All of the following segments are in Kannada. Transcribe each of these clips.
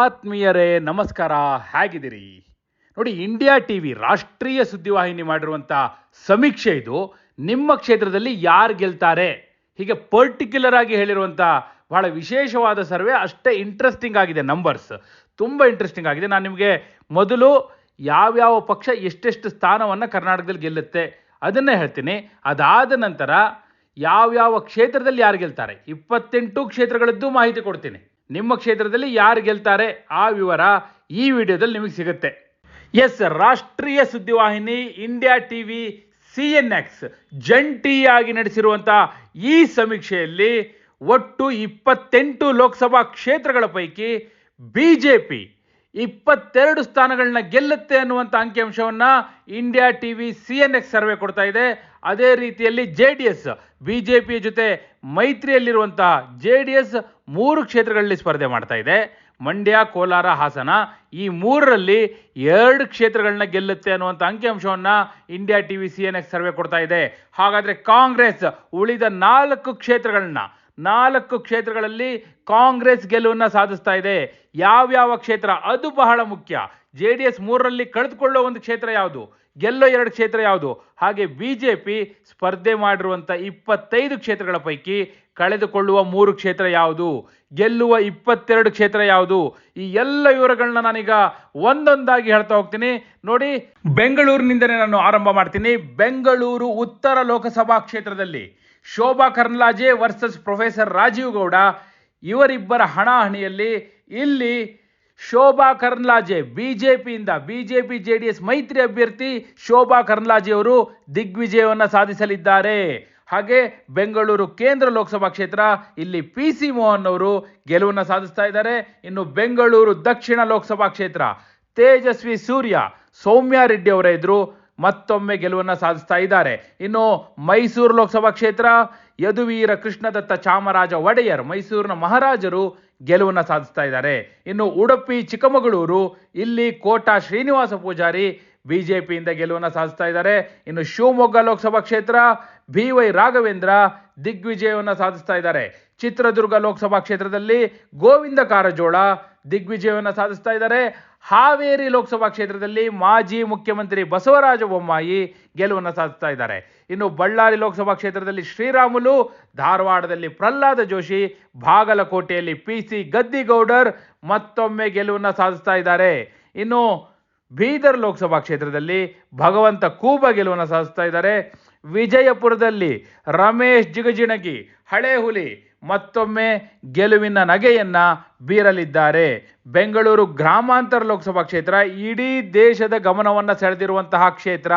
ಆತ್ಮೀಯರೇ, ನಮಸ್ಕಾರ. ಹೇಗಿದ್ದೀರಿ? ನೋಡಿ ಇಂಡಿಯಾ ಟಿ ವಿ ರಾಷ್ಟ್ರೀಯ ಸುದ್ದಿವಾಹಿನಿ ಮಾಡಿರುವಂಥ ಸಮೀಕ್ಷೆ ಇದು. ನಿಮ್ಮ ಕ್ಷೇತ್ರದಲ್ಲಿ ಯಾರು ಗೆಲ್ತಾರೆ? ಹೀಗೆ ಪರ್ಟಿಕ್ಯುಲರ್ ಆಗಿ ಹೇಳಿರುವಂಥ ಬಹಳ ವಿಶೇಷವಾದ ಸರ್ವೆ, ಅಷ್ಟೇ ಇಂಟ್ರೆಸ್ಟಿಂಗ್ ಆಗಿದೆ ನಂಬರ್ಸ್ ತುಂಬ ಇಂಟ್ರೆಸ್ಟಿಂಗ್ ಆಗಿದೆ. ನಾನು ನಿಮಗೆ ಮೊದಲು ಯಾವ್ಯಾವ ಪಕ್ಷ ಎಷ್ಟೆಷ್ಟು ಸ್ಥಾನವನ್ನು ಕರ್ನಾಟಕದಲ್ಲಿ ಗೆಲ್ಲುತ್ತೆ ಅದನ್ನೇ ಹೇಳ್ತೀನಿ. ಅದಾದ ನಂತರ ಯಾವ್ಯಾವ ಕ್ಷೇತ್ರದಲ್ಲಿ ಯಾರು ಗೆಲ್ತಾರೆ? ಇಪ್ಪತ್ತೆಂಟು ಕ್ಷೇತ್ರಗಳದ್ದು ಮಾಹಿತಿ ಕೊಡ್ತೀನಿ. ನಿಮ್ಮ ಕ್ಷೇತ್ರದಲ್ಲಿ ಯಾರು ಗೆಲ್ತಾರೆ ಆ ವಿವರ ಈ ವಿಡಿಯೋದಲ್ಲಿ ನಿಮಗೆ ಸಿಗುತ್ತೆ. ಎಸ್, ರಾಷ್ಟ್ರೀಯ ಸುದ್ದಿವಾಹಿನಿ India T V C N X ಜಂಟಿಯಾಗಿ ನಡೆಸಿರುವಂಥ ಈ ಸಮೀಕ್ಷೆಯಲ್ಲಿ ಒಟ್ಟು ಇಪ್ಪತ್ತೆಂಟು ಲೋಕಸಭಾ ಕ್ಷೇತ್ರಗಳ ಪೈಕಿ ಬಿ ಜೆ ಪಿ ಇಪ್ಪತ್ತೆರಡು ಸ್ಥಾನಗಳನ್ನ ಗೆಲ್ಲುತ್ತೆ ಅನ್ನುವಂಥ ಅಂಕಿಅಂಶವನ್ನ India T V C N X survey ಕೊಡ್ತಾ ಇದೆ. ಅದೇ ರೀತಿಯಲ್ಲಿ J D S, B J P ಜೊತೆ ಮೈತ್ರಿಯಲ್ಲಿರುವಂತಹ ಜೆ ಡಿ ಎಸ್ ಮೂರು ಕ್ಷೇತ್ರಗಳಲ್ಲಿ ಸ್ಪರ್ಧೆ ಮಾಡ್ತಾ ಇದೆ. ಮಂಡ್ಯ, ಕೋಲಾರ, ಹಾಸನ ಈ ಮೂರರಲ್ಲಿ ಎರಡು ಕ್ಷೇತ್ರಗಳನ್ನ ಗೆಲ್ಲುತ್ತೆ ಅನ್ನುವಂಥ ಅಂಕಿಅಂಶವನ್ನ India T V C N X survey ಕೊಡ್ತಾ ಇದೆ. ಹಾಗಾದ್ರೆ ಕಾಂಗ್ರೆಸ್ ಉಳಿದ ನಾಲ್ಕು ಕ್ಷೇತ್ರಗಳನ್ನ ನಾಲ್ಕು ಕ್ಷೇತ್ರಗಳಲ್ಲಿ ಕಾಂಗ್ರೆಸ್ ಗೆಲುವನ್ನು ಸಾಧಿಸ್ತಾ ಇದೆ. ಯಾವ್ಯಾವ ಕ್ಷೇತ್ರ? ಅದು ಬಹಳ ಮುಖ್ಯ. ಜೆ ಡಿ ಎಸ್ ಮೂರರಲ್ಲಿ ಕಳೆದುಕೊಳ್ಳೋ ಒಂದು ಕ್ಷೇತ್ರ ಯಾವುದು? ಗೆಲ್ಲೋ ಎರಡು ಕ್ಷೇತ್ರ ಯಾವುದು? ಹಾಗೆ ಬಿ ಜೆ ಪಿ ಸ್ಪರ್ಧೆ ಮಾಡಿರುವಂಥ ಇಪ್ಪತ್ತೈದು ಕ್ಷೇತ್ರಗಳ ಪೈಕಿ ಕಳೆದುಕೊಳ್ಳುವ ಮೂರು ಕ್ಷೇತ್ರ ಯಾವುದು? ಗೆಲ್ಲುವ ಇಪ್ಪತ್ತೆರಡು ಕ್ಷೇತ್ರ ಯಾವುದು? ಈ ಎಲ್ಲ ವಿವರಗಳನ್ನ ನಾನೀಗ ಒಂದೊಂದಾಗಿ ಹೇಳ್ತಾ ಹೋಗ್ತೀನಿ. ನೋಡಿ ಬೆಂಗಳೂರಿನಿಂದಲೇ ನಾನು ಆರಂಭ ಮಾಡ್ತೀನಿ. ಬೆಂಗಳೂರು ಉತ್ತರ ಲೋಕಸಭಾ ಕ್ಷೇತ್ರದಲ್ಲಿ ಶೋಭಾ ಕರ್ನಲಾಜೆ ವರ್ಸಸ್ ಪ್ರೊಫೆಸರ್ ರಾಜೀವ್ ಗೌಡ, ಇವರಿಬ್ಬರ ಹಣಾಹಣಿಯಲ್ಲಿ ಇಲ್ಲಿ ಶೋಭಾ ಕರ್ಲಾಜೆ ಬಿಜೆಪಿಯಿಂದ ಬಿಜೆಪಿ ಜೆ ಡಿ ಎಸ್ ಮೈತ್ರಿ ಅಭ್ಯರ್ಥಿ ಶೋಭಾ ಕರ್ಲಾಜೆ ಅವರು ದಿಗ್ವಿಜಯವನ್ನು ಸಾಧಿಸಲಿದ್ದಾರೆ. ಹಾಗೆ ಬೆಂಗಳೂರು ಕೇಂದ್ರ ಲೋಕಸಭಾ ಕ್ಷೇತ್ರ, ಇಲ್ಲಿ ಪಿ ಸಿ ಮೋಹನ್ ಅವರು ಗೆಲುವನ್ನು ಸಾಧಿಸ್ತಾ ಇದ್ದಾರೆ. ಇನ್ನು ಬೆಂಗಳೂರು ದಕ್ಷಿಣ ಲೋಕಸಭಾ ಕ್ಷೇತ್ರ, ತೇಜಸ್ವಿ ಸೂರ್ಯ, ಸೌಮ್ಯ ರೆಡ್ಡಿ ಅವರ ಎದುರು ಮತ್ತೊಮ್ಮೆ ಗೆಲುವನ್ನು ಸಾಧಿಸ್ತಾ ಇದ್ದಾರೆ. ಇನ್ನು ಮೈಸೂರು ಲೋಕಸಭಾ ಕ್ಷೇತ್ರ, ಯದುವೀರ ಕೃಷ್ಣದತ್ತ ಚಾಮರಾಜ ಒಡೆಯರ್, ಮೈಸೂರಿನ ಮಹಾರಾಜರು ಗೆಲುವನ್ನು ಸಾಧಿಸ್ತಾ ಇದ್ದಾರೆ. ಇನ್ನು ಉಡುಪಿ, ಚಿಕ್ಕಮಗಳೂರು, ಇಲ್ಲಿ ಕೋಟಾ ಶ್ರೀನಿವಾಸ ಪೂಜಾರಿ ಬಿಜೆಪಿಯಿಂದ ಗೆಲುವನ್ನು ಸಾಧಿಸ್ತಾ ಇದ್ದಾರೆ. ಇನ್ನು ಶಿವಮೊಗ್ಗ ಲೋಕಸಭಾ ಕ್ಷೇತ್ರ, ಬಿ ವೈ ರಾಘವೇಂದ್ರ ದಿಗ್ವಿಜಯವನ್ನು ಸಾಧಿಸ್ತಾ ಇದ್ದಾರೆ. ಚಿತ್ರದುರ್ಗ ಲೋಕಸಭಾ ಕ್ಷೇತ್ರದಲ್ಲಿ ಗೋವಿಂದ ಕಾರಜೋಳ ದಿಗ್ವಿಜಯವನ್ನು ಸಾಧಿಸ್ತಾ ಇದ್ದಾರೆ. ಹಾವೇರಿ ಲೋಕಸಭಾ ಕ್ಷೇತ್ರದಲ್ಲಿ ಮಾಜಿ ಮುಖ್ಯಮಂತ್ರಿ ಬಸವರಾಜ ಬೊಮ್ಮಾಯಿ ಗೆಲುವನ್ನು ಸಾಧಿಸ್ತಾ ಇದ್ದಾರೆ. ಇನ್ನು ಬಳ್ಳಾರಿ ಲೋಕಸಭಾ ಕ್ಷೇತ್ರದಲ್ಲಿ ಶ್ರೀರಾಮುಲು, ಧಾರವಾಡದಲ್ಲಿ ಪ್ರಹ್ಲಾದ ಜೋಶಿ, ಬಾಗಲಕೋಟೆಯಲ್ಲಿ ಪಿ ಸಿ ಗದ್ದಿಗೌಡರ್ ಮತ್ತೊಮ್ಮೆ ಗೆಲುವನ್ನು ಸಾಧಿಸ್ತಾ ಇದ್ದಾರೆ. ಇನ್ನು ಬೀದರ್ ಲೋಕಸಭಾ ಕ್ಷೇತ್ರದಲ್ಲಿ ಭಗವಂತ ಕೂಬ ಗೆಲುವನ್ನು ಸಾಧಿಸ್ತಾ ಇದ್ದಾರೆ. ವಿಜಯಪುರದಲ್ಲಿ ರಮೇಶ್ ಜಿಗಜಿಣಗಿ ಹಳೆ ಹುಲಿ ಮತ್ತೊಮ್ಮೆ ಗೆಲುವಿನ ನಗೆಯನ್ನ ಬೀರಲಿದ್ದಾರೆ. ಬೆಂಗಳೂರು ಗ್ರಾಮಾಂತರ ಲೋಕಸಭಾ ಕ್ಷೇತ್ರ ಇಡೀ ದೇಶದ ಗಮನವನ್ನು ಸೆಳೆದಿರುವಂತಹ ಕ್ಷೇತ್ರ.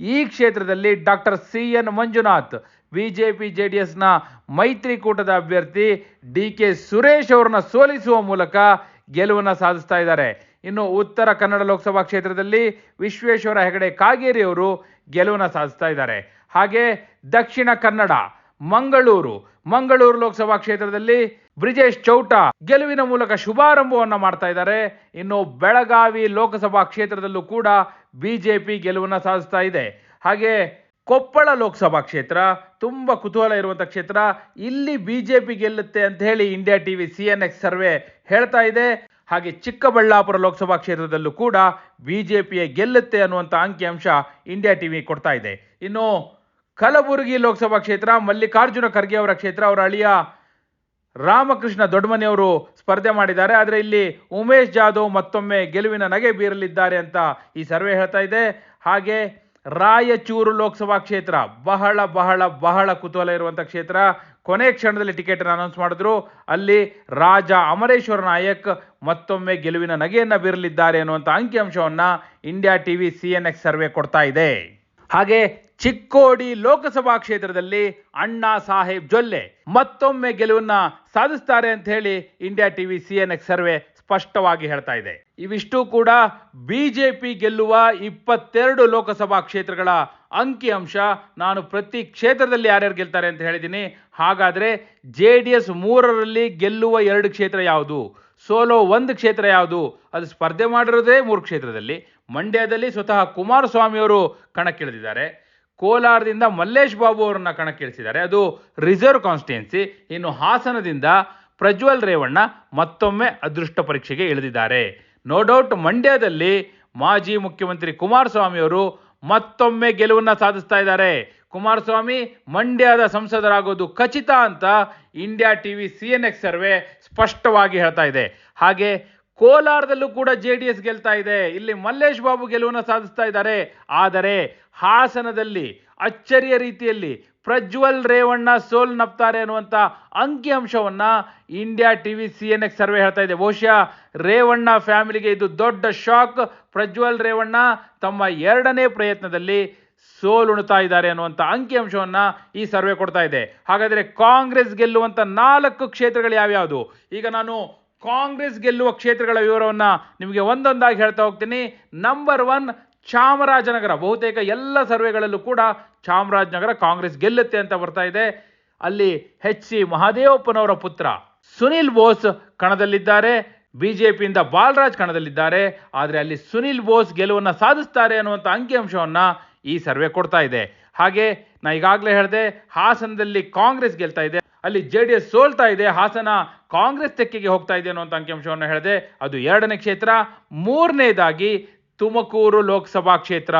ಈ ಕ್ಷೇತ್ರದಲ್ಲಿ doctor C N Manjunath B J D ಎಸ್ನ ಮೈತ್ರಿಕೂಟದ ಅಭ್ಯರ್ಥಿ ಡಿ ಕೆ ಸುರೇಶ್ ಅವರನ್ನು ಸೋಲಿಸುವ ಮೂಲಕ ಗೆಲುವನ್ನು ಸಾಧಿಸ್ತಾ ಇದ್ದಾರೆ. ಇನ್ನು ಉತ್ತರ ಕನ್ನಡ ಲೋಕಸಭಾ ಕ್ಷೇತ್ರದಲ್ಲಿ ವಿಶ್ವೇಶ್ವರ ಹೆಗಡೆ ಕಾಗೇರಿ ಅವರು ಗೆಲುವನ್ನು ಸಾಧಿಸ್ತಾ ಇದ್ದಾರೆ. ಹಾಗೆ ದಕ್ಷಿಣ ಕನ್ನಡ ಮಂಗಳೂರು. ಮಂಗಳೂರು ಲೋಕಸಭಾ ಕ್ಷೇತ್ರದಲ್ಲಿ ಬ್ರಿಜೇಶ್ ಚೌಟ ಗೆಲುವಿನ ಮೂಲಕ ಶುಭಾರಂಭವನ್ನು ಮಾಡ್ತಾ ಇದ್ದಾರೆ. ಇನ್ನು ಬೆಳಗಾವಿ ಲೋಕಸಭಾ ಕ್ಷೇತ್ರದಲ್ಲೂ ಕೂಡ ಬಿಜೆಪಿ ಗೆಲುವನ್ನು ಸಾಧಿಸ್ತಾ ಇದೆ. ಹಾಗೆ ಕೊಪ್ಪಳ ಲೋಕಸಭಾ ಕ್ಷೇತ್ರ ತುಂಬಾ ಕುತೂಹಲ ಇರುವಂಥ ಕ್ಷೇತ್ರ. ಇಲ್ಲಿ ಬಿಜೆಪಿ ಗೆಲ್ಲುತ್ತೆ ಅಂತ ಹೇಳಿ India TV C N X survey ಹೇಳ್ತಾ ಇದೆ. ಹಾಗೆ ಚಿಕ್ಕಬಳ್ಳಾಪುರ ಲೋಕಸಭಾ ಕ್ಷೇತ್ರದಲ್ಲೂ ಕೂಡ ಬಿಜೆಪಿಯೇ ಗೆಲ್ಲುತ್ತೆ ಅನ್ನುವಂಥ ಅಂಕಿಅಂಶ ಇಂಡಿಯಾ ಟಿವಿ ಕೊಡ್ತಾ ಇದೆ. ಇನ್ನು ಕಲಬುರಗಿ ಲೋಕಸಭಾ ಕ್ಷೇತ್ರ, ಮಲ್ಲಿಕಾರ್ಜುನ ಖರ್ಗೆ ಅವರ ಕ್ಷೇತ್ರ, ಅವರ ಅಳಿಯ ರಾಮಕೃಷ್ಣ ದೊಡ್ಡಮನೆಯವರು ಸ್ಪರ್ಧೆ ಮಾಡಿದ್ದಾರೆ. ಆದರೆ ಇಲ್ಲಿ ಉಮೇಶ್ ಜಾಧವ್ ಮತ್ತೊಮ್ಮೆ ಗೆಲುವಿನ ನಗೆ ಬೀರಲಿದ್ದಾರೆ ಅಂತ ಈ ಸರ್ವೆ ಹೇಳ್ತಾ ಇದೆ. ಹಾಗೆ ರಾಯಚೂರು ಲೋಕಸಭಾ ಕ್ಷೇತ್ರ, ಬಹಳ ಬಹಳ ಬಹಳ ಕುತೂಹಲ ಇರುವಂಥ ಕ್ಷೇತ್ರ. ಕೊನೆ ಕ್ಷಣದಲ್ಲಿ ಟಿಕೆಟನ್ನು ಅನೌನ್ಸ್ ಮಾಡಿದ್ರು. ಅಲ್ಲಿ ರಾಜ ಅಮರೇಶ್ವರ ನಾಯಕ್ ಮತ್ತೊಮ್ಮೆ ಗೆಲುವಿನ ನಗೆಯನ್ನು ಬೀರಲಿದ್ದಾರೆ ಅನ್ನುವಂಥ ಅಂಕಿಅಂಶವನ್ನು India TV C N X survey ಕೊಡ್ತಾ ಇದೆ. ಹಾಗೆ ಚಿಕ್ಕೋಡಿ ಲೋಕಸಭಾ ಕ್ಷೇತ್ರದಲ್ಲಿ ಅಣ್ಣಾ ಸಾಹೇಬ್ ಜೊಲ್ಲೆ ಮತ್ತೊಮ್ಮೆ ಗೆಲುವನ್ನ ಸಾಧಿಸ್ತಾರೆ ಅಂತ ಹೇಳಿ India TV C N X survey ಸ್ಪಷ್ಟವಾಗಿ ಹೇಳ್ತಾ ಇದೆ. ಇವಿಷ್ಟು ಕೂಡ ಬಿಜೆಪಿ ಗೆಲ್ಲುವ ಇಪ್ಪತ್ತೆರಡು ಲೋಕಸಭಾ ಕ್ಷೇತ್ರಗಳ ಅಂಕಿಅಂಶ ನಾನು ಪ್ರತಿ ಕ್ಷೇತ್ರದಲ್ಲಿ ಯಾರ್ಯಾರು ಗೆಲ್ತಾರೆ ಅಂತ ಹೇಳಿದ್ದೀನಿ. ಹಾಗಾದ್ರೆ ಜೆ ಡಿ ಎಸ್ ಮೂರರಲ್ಲಿ ಗೆಲ್ಲುವ ಎರಡು ಕ್ಷೇತ್ರ ಯಾವುದು? ಸೋಲೋ ಒಂದು ಕ್ಷೇತ್ರ ಯಾವುದು? ಅದು ಸ್ಪರ್ಧೆ ಮಾಡಿರೋದೇ ಮೂರು ಕ್ಷೇತ್ರದಲ್ಲಿ. ಮಂಡ್ಯದಲ್ಲಿ ಸ್ವತಃ ಕುಮಾರಸ್ವಾಮಿಯವರು ಕಣಕ್ಕಿಳಿದಿದ್ದಾರೆ. ಕೋಲಾರದಿಂದ ಮಲ್ಲೇಶ್ ಬಾಬು ಅವರನ್ನ ಕಣಕ್ಕಿಳಿಸಿದ್ದಾರೆ. ಅದು ರಿಸರ್ವ್ ಕಾನ್ಸ್ಟಿಟ್ಯೂನ್ಸಿ. ಇನ್ನು ಹಾಸನದಿಂದ ಪ್ರಜ್ವಲ್ ರೇವಣ್ಣ ಮತ್ತೊಮ್ಮೆ ಅದೃಷ್ಟ ಪರೀಕ್ಷೆಗೆ ಇಳಿದಿದ್ದಾರೆ. ನೋ ಡೌಟ್ ಮಂಡ್ಯದಲ್ಲಿ ಮಾಜಿ ಮುಖ್ಯಮಂತ್ರಿ ಕುಮಾರಸ್ವಾಮಿ ಅವರು ಮತ್ತೊಮ್ಮೆ ಗೆಲುವನ್ನ ಸಾಧಿಸ್ತಾ ಇದ್ದಾರೆ. ಕುಮಾರಸ್ವಾಮಿ ಮಂಡ್ಯದ ಸಂಸದರಾಗೋದು ಖಚಿತ ಅಂತ India TV C N X survey ಸ್ಪಷ್ಟವಾಗಿ ಹೇಳ್ತಾ ಇದೆ. ಹಾಗೆ ಕೋಲಾರದಲ್ಲೂ ಕೂಡ ಜೆ ಡಿ ಎಸ್ ಗೆಲ್ತಾ ಇದೆ. ಇಲ್ಲಿ ಮಲ್ಲೇಶ್ ಬಾಬು ಗೆಲುವನ್ನು ಸಾಧಿಸ್ತಾ ಇದ್ದಾರೆ. ಆದರೆ ಹಾಸನದಲ್ಲಿ ಅಚ್ಚರಿಯ ರೀತಿಯಲ್ಲಿ ಪ್ರಜ್ವಲ್ ರೇವಣ್ಣ ಸೋಲ್ನಪ್ತಾರೆ ಅನ್ನುವಂಥ ಅಂಕಿಅಂಶವನ್ನ India T V C N X survey ಹೇಳ್ತಾ ಇದೆ. ಬಹುಶಃ ರೇವಣ್ಣ ಫ್ಯಾಮಿಲಿಗೆ ಇದು ದೊಡ್ಡ ಶಾಕ್. ಪ್ರಜ್ವಲ್ ರೇವಣ್ಣ ತಮ್ಮ ಎರಡನೇ ಪ್ರಯತ್ನದಲ್ಲಿ ಸೋಲುಣ್ತಾ ಇದ್ದಾರೆ ಅನ್ನುವಂಥ ಅಂಕಿಅಂಶವನ್ನ ಈ ಸರ್ವೆ ಕೊಡ್ತಾ ಇದೆ. ಹಾಗಾದರೆ ಕಾಂಗ್ರೆಸ್ ಗೆಲ್ಲುವಂಥ ನಾಲ್ಕು ಕ್ಷೇತ್ರಗಳು ಯಾವ್ಯಾವುದು? ಈಗ ನಾನು ಕಾಂಗ್ರೆಸ್ ಗೆಲ್ಲುವ ಕ್ಷೇತ್ರಗಳ ವಿವರವನ್ನ ನಿಮಗೆ ಒಂದೊಂದಾಗಿ ಹೇಳ್ತಾ ಹೋಗ್ತೀನಿ. Number one Chamarajanagar. ಬಹುತೇಕ ಎಲ್ಲ ಸರ್ವೆಗಳಲ್ಲೂ ಕೂಡ ಚಾಮರಾಜನಗರ ಕಾಂಗ್ರೆಸ್ ಗೆಲ್ಲುತ್ತೆ ಅಂತ ಬರ್ತಾ ಇದೆ. ಅಲ್ಲಿ ಎಚ್ ಸಿ ಮಹಾದೇವಪ್ಪನವರ ಪುತ್ರ ಸುನಿಲ್ ಬೋಸ್ ಕಣದಲ್ಲಿದ್ದಾರೆ. ಬಿಜೆಪಿಯಿಂದ ಬಾಲರಾಜ್ ಕಣದಲ್ಲಿದ್ದಾರೆ. ಆದರೆ ಅಲ್ಲಿ ಸುನಿಲ್ ಬೋಸ್ ಗೆಲುವನ್ನು ಸಾಧಿಸ್ತಾರೆ ಅನ್ನುವಂಥ ಅಂಕಿಅಂಶವನ್ನು ಈ ಸರ್ವೆ ಕೊಡ್ತಾ ಇದೆ. ಹಾಗೆ ನಾ ಈಗಾಗಲೇ ಹೇಳಿದೆ, ಹಾಸನದಲ್ಲಿ ಕಾಂಗ್ರೆಸ್ ಗೆಲ್ತಾ ಇದೆ. ಅಲ್ಲಿ ಜೆ ಡಿ ಎಸ್ ಸೋಲ್ತಾ ಇದೆ, ಹಾಸನ ಕಾಂಗ್ರೆಸ್ ತೆಕ್ಕೆಗೆ ಹೋಗ್ತಾ ಇದೆ ಅನ್ನುವಂಥ ಅಂಕಿಅಂಶವನ್ನು ಹೇಳಿದೆ, ಅದು ಎರಡನೇ ಕ್ಷೇತ್ರ, ಮೂರನೇದಾಗಿ ತುಮಕೂರು ಲೋಕಸಭಾ ಕ್ಷೇತ್ರ.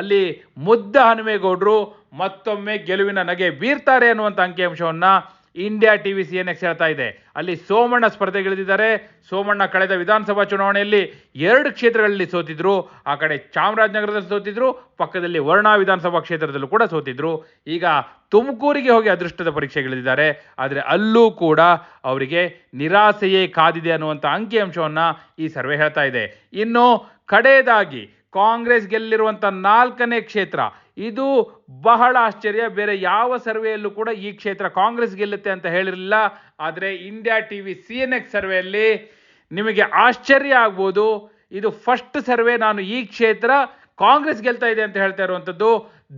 ಅಲ್ಲಿ ಮುದ್ದ ಹನುಮೇಗೌಡರು ಮತ್ತೊಮ್ಮೆ ಗೆಲುವಿನ ನಗೆ ಬೀರ್ತಾರೆ ಅನ್ನುವಂಥ ಅಂಕಿಅಂಶವನ್ನ India T V C N X ಹೇಳ್ತಾ ಇದೆ. ಅಲ್ಲಿ ಸೋಮಣ್ಣ ಸ್ಪರ್ಧೆಗಿಳಿದಿದ್ದಾರೆ. ಸೋಮಣ್ಣ ಕಳೆದ ವಿಧಾನಸಭಾ ಚುನಾವಣೆಯಲ್ಲಿ ಎರಡು ಕ್ಷೇತ್ರಗಳಲ್ಲಿ ಸೋತಿದ್ರು. ಆ ಕಡೆ ಚಾಮರಾಜನಗರದಲ್ಲಿ ಸೋತಿದ್ರು. ಪಕ್ಕದಲ್ಲಿ ವರ್ಣಾ ವಿಧಾನಸಭಾ ಕ್ಷೇತ್ರದಲ್ಲೂ ಕೂಡ ಸೋತಿದ್ರು. ಈಗ ತುಮಕೂರಿಗೆ ಹೋಗಿ ಅದೃಷ್ಟದ ಪರೀಕ್ಷೆಗಳಿದ್ದಾರೆ ಆದರೆ ಅಲ್ಲೂ ಕೂಡ ಅವರಿಗೆ ನಿರಾಸೆಯೇ ಕಾದಿದೆ ಅನ್ನುವಂಥ ಅಂಕಿಅಂಶವನ್ನು ಈ ಸರ್ವೆ ಹೇಳ್ತಾ ಇದೆ. ಇನ್ನು ಕಡೆಯದಾಗಿ ಕಾಂಗ್ರೆಸ್ ಗೆಲ್ಲಿರುವಂಥ ನಾಲ್ಕನೇ ಕ್ಷೇತ್ರ ಇದು ಬಹಳ ಆಶ್ಚರ್ಯ. ಬೇರೆ ಯಾವ ಸರ್ವೆಯಲ್ಲೂ ಕೂಡ ಈ ಕ್ಷೇತ್ರ ಕಾಂಗ್ರೆಸ್ ಗೆಲ್ಲುತ್ತೆ ಅಂತ ಹೇಳಿರಲಿಲ್ಲ. ಆದರೆ India T V C N X ಸರ್ವೆಯಲ್ಲಿ ನಿಮಗೆ ಆಶ್ಚರ್ಯ ಆಗ್ಬೋದು. ಇದು ಫಸ್ಟ್ ಸರ್ವೆ. ನಾನು ಈ ಕ್ಷೇತ್ರ ಕಾಂಗ್ರೆಸ್ ಗೆಲ್ತಾ ಇದೆ ಅಂತ ಹೇಳ್ತಾ ಇರುವಂಥದ್ದು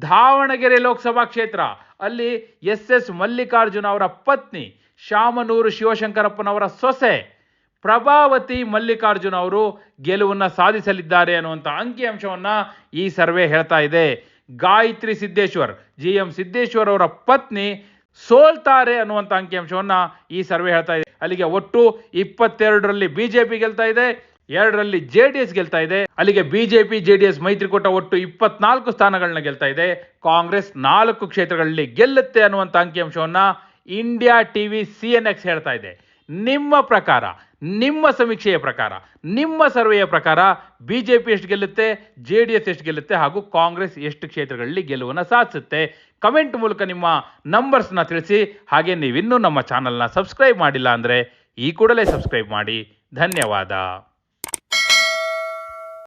ದಾವಣಗೆರೆ ಲೋಕಸಭಾ ಕ್ಷೇತ್ರ. ಅಲ್ಲಿ ಎಸ್ ಎಸ್ ಮಲ್ಲಿಕಾರ್ಜುನ ಅವರ ಪತ್ನಿ ಶಾಮನೂರು ಶಿವಶಂಕರಪ್ಪನವರ ಸೊಸೆ ಪ್ರಭಾವತಿ ಮಲ್ಲಿಕಾರ್ಜುನ ಅವರು ಗೆಲುವನ್ನು ಸಾಧಿಸಲಿದ್ದಾರೆ ಅನ್ನುವಂಥ ಅಂಕಿಅಂಶವನ್ನು ಈ ಸರ್ವೆ ಹೇಳ್ತಾ ಇದೆ. ಗಾಯತ್ರಿ ಸಿದ್ದೇಶ್ವರ್, ಜಿ ಎಂ ಸಿದ್ದೇಶ್ವರ್ ಅವರ ಪತ್ನಿ ಸೋಲ್ತಾರೆ ಅನ್ನುವಂಥ ಅಂಕಿಅಂಶವನ್ನು ಈ ಸರ್ವೆ ಹೇಳ್ತಾ ಇದೆ. ಅಲ್ಲಿಗೆ ಒಟ್ಟು ಇಪ್ಪತ್ತೆರಡರಲ್ಲಿ ಬಿಜೆಪಿ ಗೆಲ್ತಾ ಇದೆ, ಎರಡರಲ್ಲಿ ಜೆ ಡಿ ಎಸ್ ಗೆಲ್ತಾ ಇದೆ. ಅಲ್ಲಿಗೆ ಬಿಜೆಪಿ, ಜೆ ಡಿ ಎಸ್ ಮೈತ್ರಿಕೂಟ ಒಟ್ಟು ಇಪ್ಪತ್ನಾಲ್ಕು ಸ್ಥಾನಗಳನ್ನ ಗೆಲ್ತಾ ಇದೆ. ಕಾಂಗ್ರೆಸ್ ನಾಲ್ಕು ಕ್ಷೇತ್ರಗಳಲ್ಲಿ ಗೆಲ್ಲುತ್ತೆ ಅನ್ನುವಂಥ ಅಂಕಿಅಂಶವನ್ನ ಇಂಡಿಯಾ ಟಿವಿ, ಸಿ ಎಕ್ಸ್ ಹೇಳ್ತಾ ಇದೆ. ನಿಮ್ಮ ಪ್ರಕಾರ, ನಿಮ್ಮ ಸಮೀಕ್ಷೆಯ ಪ್ರಕಾರ, ನಿಮ್ಮ ಸರ್ವೆಯ ಪ್ರಕಾರ ಬಿ ಜೆ ಪಿ ಎಷ್ಟು ಗೆಲ್ಲುತ್ತೆ ಜೆ ಡಿ ಎಸ್ ಎಷ್ಟು ಗೆಲ್ಲುತ್ತೆ ಹಾಗೂ ಕಾಂಗ್ರೆಸ್ ಎಷ್ಟು ಕ್ಷೇತ್ರಗಳಲ್ಲಿ ಗೆಲುವನ್ನು ಸಾಧಿಸುತ್ತೆ? ಕಮೆಂಟ್ ಮೂಲಕ ನಿಮ್ಮ ನಂಬರ್ಸ್ನ ತಿಳಿಸಿ. ಹಾಗೆ ನೀವಿನ್ನೂ ನಮ್ಮ ಚಾನಲ್ನ ಸಬ್ಸ್ಕ್ರೈಬ್ ಮಾಡಿಲ್ಲ ಅಂದರೆ ಈ ಕೂಡಲೇ ಸಬ್ಸ್ಕ್ರೈಬ್ ಮಾಡಿ. ಧನ್ಯವಾದ.